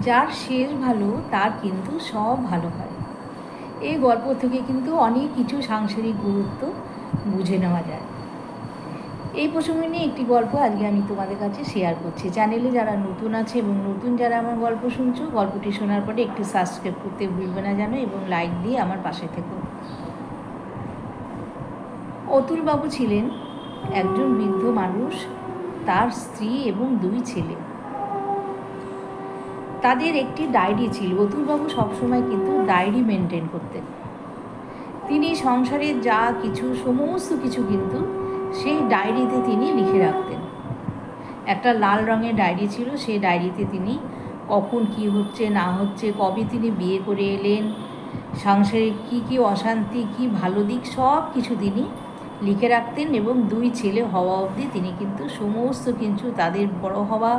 যার শেষ ভালো, তার কিন্তু সব ভালো হয়। এই গল্প থেকে কিন্তু অনেক কিছু সাংসারিক গুরুত্ব বুঝে নেওয়া যায়। এই প্রসঙ্গে নিয়ে একটি গল্প আজকে আমি তোমাদের কাছে শেয়ার করছি। চ্যানেলে যারা নতুন আছে এবং নতুন যারা আমার গল্প শুনছো, গল্পটি শোনার পরে একটু সাবস্ক্রাইব করতে ভুলবে না জানো এবং লাইক দিয়ে আমার পাশে থেকো। অতুলবাবু ছিলেন একজন বৃদ্ধ মানুষ, তার স্ত্রী এবং দুই ছেলে। তাদের একটি ডায়েরি ছিল। অতুলবাবু সবসময় কিন্তু ডায়েরি মেনটেন করতেন। তিনি সংসারের যা কিছু, সমস্ত কিছু কিন্তু সেই ডায়েরিতে তিনি লিখে রাখতেন। একটা লাল রঙের ডায়েরি ছিল, সেই ডায়েরিতে তিনি কখন কি হচ্ছে, না হচ্ছে, কবে তিনি বিয়ে করে এলেন, সংসারে কি কি অশান্তি, কি ভালো দিক, সব কিছু তিনি লিখে রাখতেন এবং দুই ছেলে হওয়া অবধি তিনি কিন্তু সমস্ত কিছু তাদের বড় হওয়া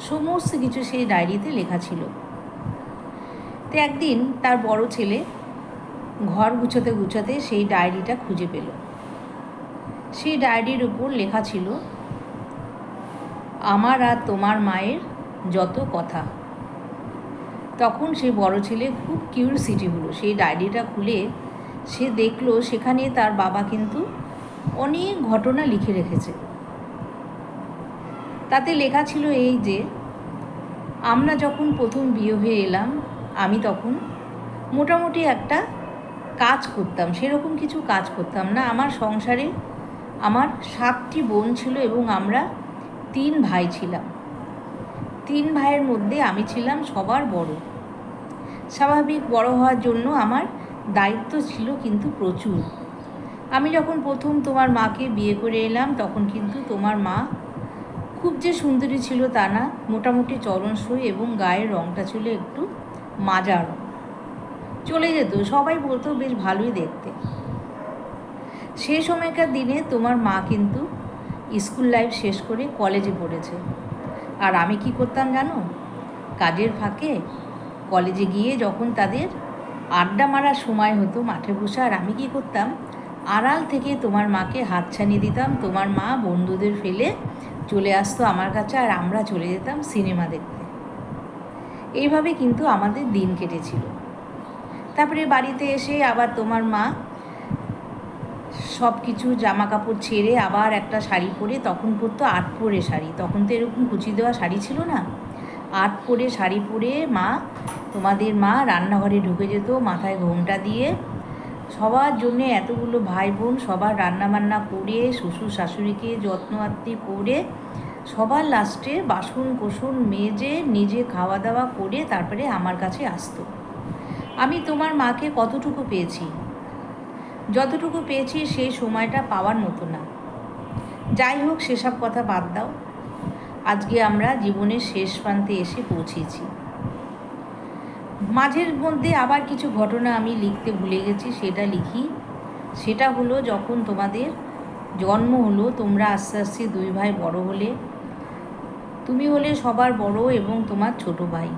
সমস্ত কিছু সেই ডায়েরিতে লেখা ছিল। তো একদিন তার বড় ছেলে ঘর গুছোতে গুছোতে সেই ডায়েরিটা খুঁজে পেল। সেই ডায়েরির উপর লেখা ছিল, আমার আর তোমার মায়ের যত কথা। তখন সে বড় ছেলে খুব কিউরিসিটি হলো। সেই ডায়েরিটা খুলে সে দেখল, সেখানে তার বাবা কিন্তু অনেক ঘটনা লিখে রেখেছে। তাতে লেখা ছিল এই যে, আমরা যখন প্রথম বিয়ে হয়ে এলাম, আমি তখন মোটামুটি একটা কাজ করতাম, সেরকম কিছু কাজ করতাম না। আমার সংসারে আমার সাতটি বোন ছিল এবং আমরা তিন ভাই ছিলাম। তিন ভাইয়ের মধ্যে আমি ছিলাম সবার বড়। স্বাভাবিক বড় হওয়ার জন্য আমার দায়িত্ব ছিল কিন্তু প্রচুর। আমি যখন প্রথম তোমার মাকে বিয়ে করে এলাম, তখন কিন্তু তোমার মা খুব যে সুন্দরী ছিল তা না, মোটামুটি চরণসই এবং গায়ের রঙটা ছিল একটু মাজা রঙ চলে যেত, সবাই বলতো বেশ ভালোই দেখতে। সেই সময়কার দিনে তোমার মা কিন্তু স্কুল লাইফ শেষ করে কলেজে পড়েছে। আর আমি কি করতাম জানো? কাজের ফাঁকে কলেজে গিয়ে যখন তাদের আড্ডা মারার সময় হতো মাঠে বসে, আর আমি কি করতাম? আড়াল থেকে তোমার মাকে হাত ছানিয়ে দিতাম, তোমার মা বন্ধুদের ফেলে চলে আসতো আমার কাছে আর আমরা চলে যেতাম সিনেমা দেখতে। এইভাবে কিন্তু আমাদের দিন কেটেছিল। তারপরে বাড়িতে এসে আবার তোমার মা সব কিছু জামা কাপড় ছেড়ে আবার একটা শাড়ি পরে তখন পরতো আট পরে শাড়ি। তখন তো এরকম কুচি দেওয়া শাড়ি ছিল না। আট পরে শাড়ি পরে মা, তোমাদের মা রান্নাঘরে ঢুকে যেত, মাথায় ঘোমটা দিয়ে সবার জন্যে এতগুলো ভাই বোন সবার রান্না বান্না করে, শ্বশুর শাশুড়িকে যত্ন আত্মি করে, সবার লাস্টে বাসন কোসন মেজে, নিজে খাওয়া দাওয়া করে তারপরে আমার কাছে আসতো। আমি তোমার মাকে কতটুকু পেয়েছি? যতটুকু পেয়েছি সেই সময়টা পাওয়ার মতো না। যাই হোক, সেসব কথা বাদ দাও। আজকে আমরা জীবনের শেষ প্রান্তে এসে পৌঁছেছি। মাঝের মধ্যে আবার কিছু ঘটনা আমি লিখতে ভুলে গেছি, সেটা লিখি। সেটা হলো যখন তোমাদের জন্ম হলো, তোমরা আস্তে আস্তে দুই ভাই বড় হলে, তুমি হলে সবার বড় এবং তোমার ছোট ভাই।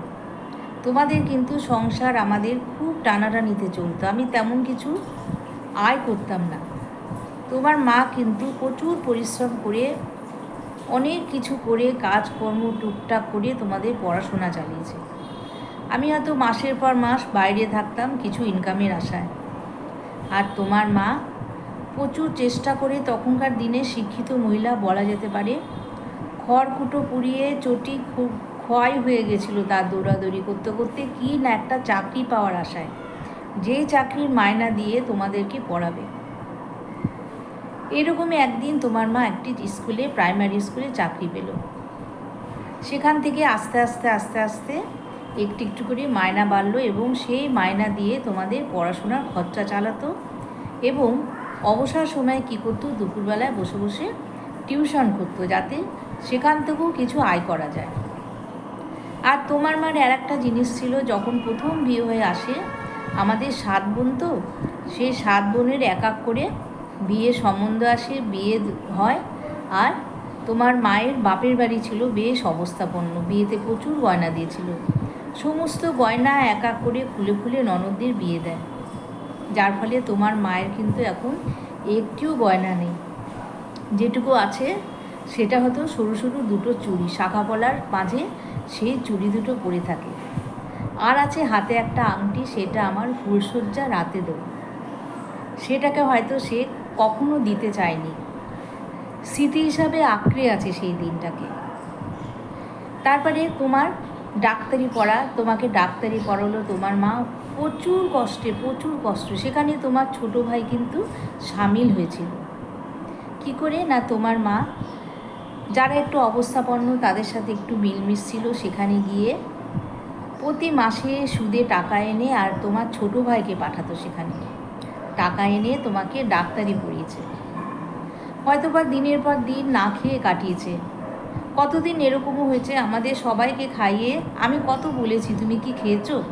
তোমাদের কিন্তু সংসার আমাদের খুব টানাটানিতে চলতো। আমি তেমন কিছু আয় করতাম না। তোমার মা কিন্তু প্রচুর পরিশ্রম করে, অনেক কিছু করে, কাজকর্ম টুকটাক করে তোমাদের পড়াশোনা চালিয়েছে। আমি হয়তো মাসের পর মাস বাইরে থাকতাম কিছু ইনকামের আশায়। আর তোমার মা প্রচুর চেষ্টা করে তখনকার দিনে শিক্ষিত মহিলা বলা যেতে পারে, খড়কুটো পুড়িয়ে চটি খুব ক্ষয় হয়ে গেছিল তার দৌড়াদৌড়ি করতে করতে কি না একটা চাকরি পাওয়ার আশায়। যেই চাকরির মায়না দিয়ে তোমাদেরকে পড়াবে। এরকমই একদিন তোমার মা একটি স্কুলে প্রাইমারি স্কুলে চাকরি পেল। সেখান থেকে আস্তে আস্তে আস্তে আস্তে একটু একটু করে মায়না বাড়লো এবং সেই মায়না দিয়ে তোমাদের পড়াশোনার খরচা চালাতো এবং অবসর সময়ে কী করতো? দুপুরবেলায় বসে বসে টিউশন করতো যাতে সেখান থেকেও কিছু আয় করা যায়। আর তোমার মার আর একটা জিনিস ছিল, যখন প্রথম বিয়ে হয়ে আসে, আমাদের সাত বোন তো, সেই সাত বোনের এক এক করে বিয়ে সম্বন্ধ আসে, বিয়ে হয়। আর তোমার মায়ের বাপের বাড়ি ছিল, বেশ অবস্থাপন্ন, বিয়েতে প্রচুর গয়না দিয়েছিল। সমস্ত গয়না এক এক করে খুলে খুলে ননদদের বিয়ে দেয়। যার ফলে তোমার মায়ের কিন্তু এখন একটিও গয়না নেই। যেটুকু আছে, সেটা হয়তো সরু সরু দুটো চুড়ি, শাখা পলার মাঝে সেই চুড়ি দুটো পরে থাকে। আর আছে হাতে একটা আংটি, সেটা আমার ফুলসজ্জা রাতে দেবো। সেটাকে হয়তো সে কখনো দিতে চায়নি। স্মৃতি হিসাবে আঁকড়ে আছে সেই দিনটাকে। তারপরে তোমার ডাক্তারি পড়া, তোমাকে ডাক্তারি পড়ালো তোমার মা, প্রচুর কষ্টে, প্রচুর কষ্ট। সেখানে তোমার ছোট ভাই কিন্তু সামিল হয়েছিল। কি করে? না, তোমার মা, যারা একটু অবস্থাপন্ন, তাদের সাথে একটু মিলমিশ ছিল। সেখানে গিয়ে প্রতি মাসে সুদে টাকা এনে আর তোমার ছোট ভাইকে পাঠাতো সেখানে। টাকা এনে তোমাকে ডাক্তারি পড়িয়েছে। হয়তোবা দিনের পর দিন না খেয়ে কাটিয়েছে। কতদিন এরকমও হয়েছে আমাদের সবাইকে খাইয়ে আমি কত বলেছি, তুমি কি খেয়েছো?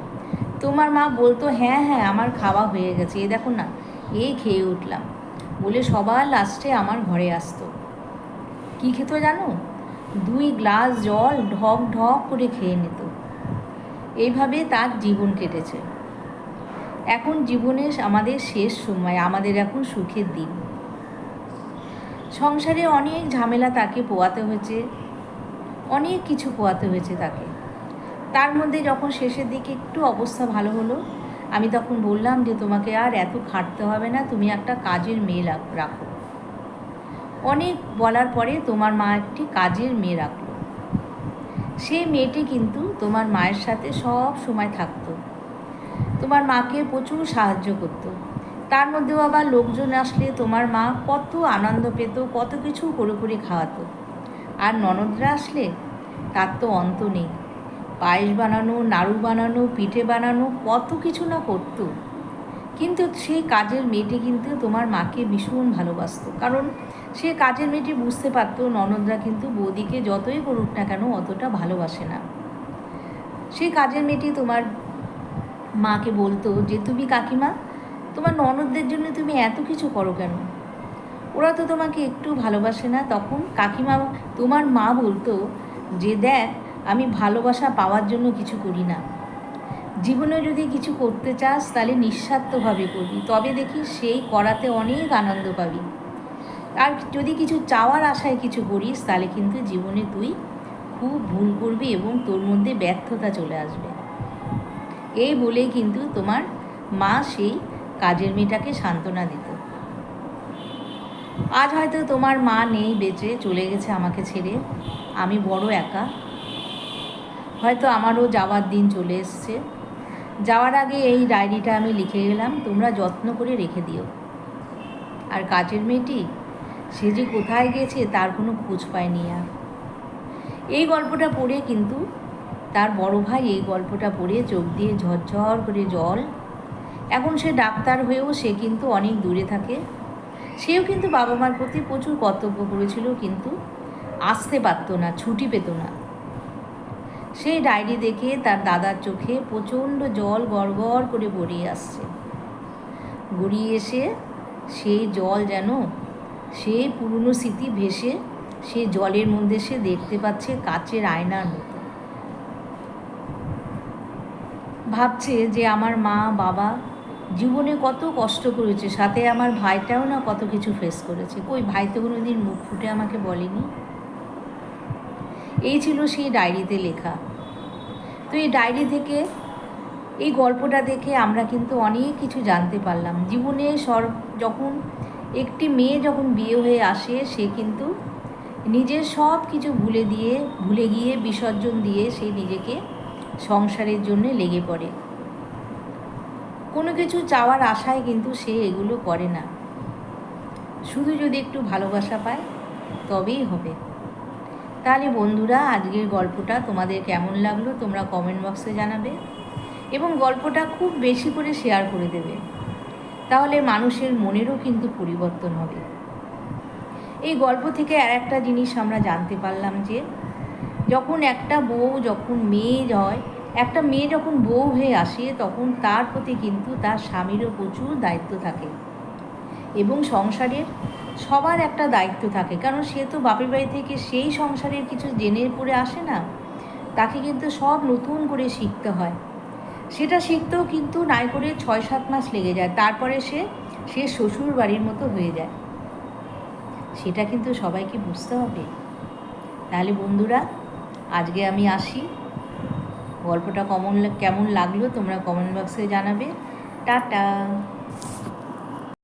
তোমার মা বলতো হ্যাঁ হ্যাঁ আমার খাওয়া হয়ে গেছে। এ দেখো না এই খেয়ে উঠলাম। বলে সবার লাস্টে আমার ঘরে আসতো। কী খেত জানো? দুই গ্লাস জল ঢক ঢক করে খেয়ে নিত। এইভাবে তার জীবন কেটেছে। এখন জীবনে আমাদের শেষ সময়, আমাদের এখন সুখের দিন। সংসারে অনেক ঝামেলা তাকে পোয়াতে হয়েছে। অনেক কিছু পোয়াতে হয়েছে তাকে। তার মধ্যে যখন শেষের দিকে একটু অবস্থা ভালো হলো, আমি তখন বললাম যে, তোমাকে আর এত খাটতে হবে না, তুমি একটা কাজের মেয়ে রাখ- রাখো। অনেক বলার পরে তোমার মা একটি কাজের মেয়ে রাখল। সেই মেয়েটি কিন্তু তোমার মায়ের সাথে সব সময় থাকতো। তোমার মাকে প্রচুর সাহায্য করতো। তার মধ্যেও আবার লোকজন আসলে তোমার মা কত আনন্দ পেত, কত কিছু করে করে খাওয়াতো। আর ননদরা আসলে, তার তো অন্ত নেই। পায়েস বানানো, নাড়ু বানানো, পিঠে বানানো, কত কিছু না করতো। কিন্তু সেই কাজের মেয়েটি কিন্তু তোমার মাকে ভীষণ ভালোবাসতো। কারণ সে কাজের মেয়েটি বুঝতে পারতো, ননদরা কিন্তু বৌদিকে যতই করুক না কেন অতটা ভালোবাসে না। সেই কাজের মেয়েটি তোমার মাকে বলতো যে, তুমি কাকিমা, তোমার ননদদের জন্য তুমি এত কিছু করো কেন? ওরা তো তোমাকে একটু ভালোবাসে না তখন? কাকিমা, তোমার মা বলতো যে, দেখ, আমি ভালোবাসা পাওয়ার জন্য কিছু করি না। জীবনে যদি কিছু করতে চাস, তাহলে নিঃস্বার্থভাবে করবি। তবে দেখি সেই করাতে অনেক আনন্দ পাবি। আর যদি কিছু চাওয়ার আশায় কিছু করিস, তাহলে কিন্তু জীবনে তুই খুব ভুল করবি এবং তোর মধ্যে ব্যর্থতা চলে আসবে। এই বলেই কিন্তু তোমার মা সেই কাজের মেয়েটাকে সান্ত্বনা দিত। আজ হয়তো তোমার মা নেই বেঁচে, চলে গেছে আমাকে ছেড়ে। আমি বড় একা। হয়তো আমারও যাওয়ার দিন চলে এসছে। যাওয়ার আগে এই ডায়েরিটা আমি লিখে গেলাম, তোমরা যত্ন করে রেখে দিও। আর কাজের মেয়েটি, সে যে কোথায় গেছে তার কোনো খোঁজ পায়নি আর। এই গল্পটা পড়ে কিন্তু তার বড় ভাই এই গল্পটা পড়ে, চোখ দিয়ে ঝরঝর করে জল। এখন সে ডাক্তার হয়েও সে কিন্তু অনেক দূরে থাকে। সেও কিন্তু বাবা মার প্রতি প্রচুর কর্তব্য করেছিল, কিন্তু আসতে পারতো না, ছুটি পেত না। সেই ডায়েরি দেখে তার দাদার চোখে প্রচণ্ড জল গড়গড় করে গড়িয়ে আসছে। গড়িয়ে এসে সেই জল যেন, সেই পুরনো স্মৃতি ভেসে সে জলের মধ্যে সে দেখতে পাচ্ছে কাচের আয়নার মতো। ভাবছে যে আমার মা, বাবা জীবনে কত কষ্ট করেছে, সাথে আমার ভাইটাও না কত কিছু ফেস করেছে। কই, ভাই তো কোনো দিন মুখ ফুটে আমাকে বলেনি? এই ছিল সেই ডায়েরিতে লেখা। তো এই ডায়েরি থেকে, এই গল্পটা দেখে আমরা কিন্তু অনেক কিছু জানতে পারলাম। জীবনে সর, যখন একটি মেয়ে যখন বিয়ে হয়ে আসে, সে কিন্তু নিজের সব কিছু ভুলে দিয়ে, ভুলে গিয়ে বিসর্জন দিয়ে সে নিজেকে সংসারের জন্য লেগে পড়ে। কোনো কিছু চাওয়ার আশায় কিন্তু সে এগুলো করে না। শুধু যদি একটু ভালোবাসা পায়, তবেই হবে। তাহলে বন্ধুরা, আজকের গল্পটা তোমাদের কেমন লাগল তোমরা কমেন্ট বক্সে জানাবে এবং গল্পটা খুব বেশি করে শেয়ার করে দেবে। তাহলে মানুষের মনেরও কিন্তু পরিবর্তন হবে। এই গল্প থেকে আর একটা জিনিস আমরা জানতে পারলাম যে, যখন একটা বউ, যখন মেয়ে হয় একটা মেয়ে যখন বউ হয়ে আসে, তখন তার প্রতি কিন্তু তার স্বামীরও প্রচুর দায়িত্ব থাকে। এবং সংসারের সবার একটা দায়িত্ব থাকে। কারণ সে তো বাপের বাড়ি থেকে সেই সংসারের কিছু জেনে পড়ে আসে না, তাকে কিন্তু সব নতুন করে শিখতে হয়। সেটা শিখতেও কিন্তু নাই করে ছয় সাত মাস লেগে যায়। তারপরে সে সে শ্বশুর বাড়ির মতো হয়ে যায়। সেটা কিন্তু সবাইকে বুঝতে হবে। তাহলে বন্ধুরা, আজকে আমি আসি। গল্পটা কমন কেমন লাগল তোমরা কমেন্ট বক্সে জানাবে। টাটা!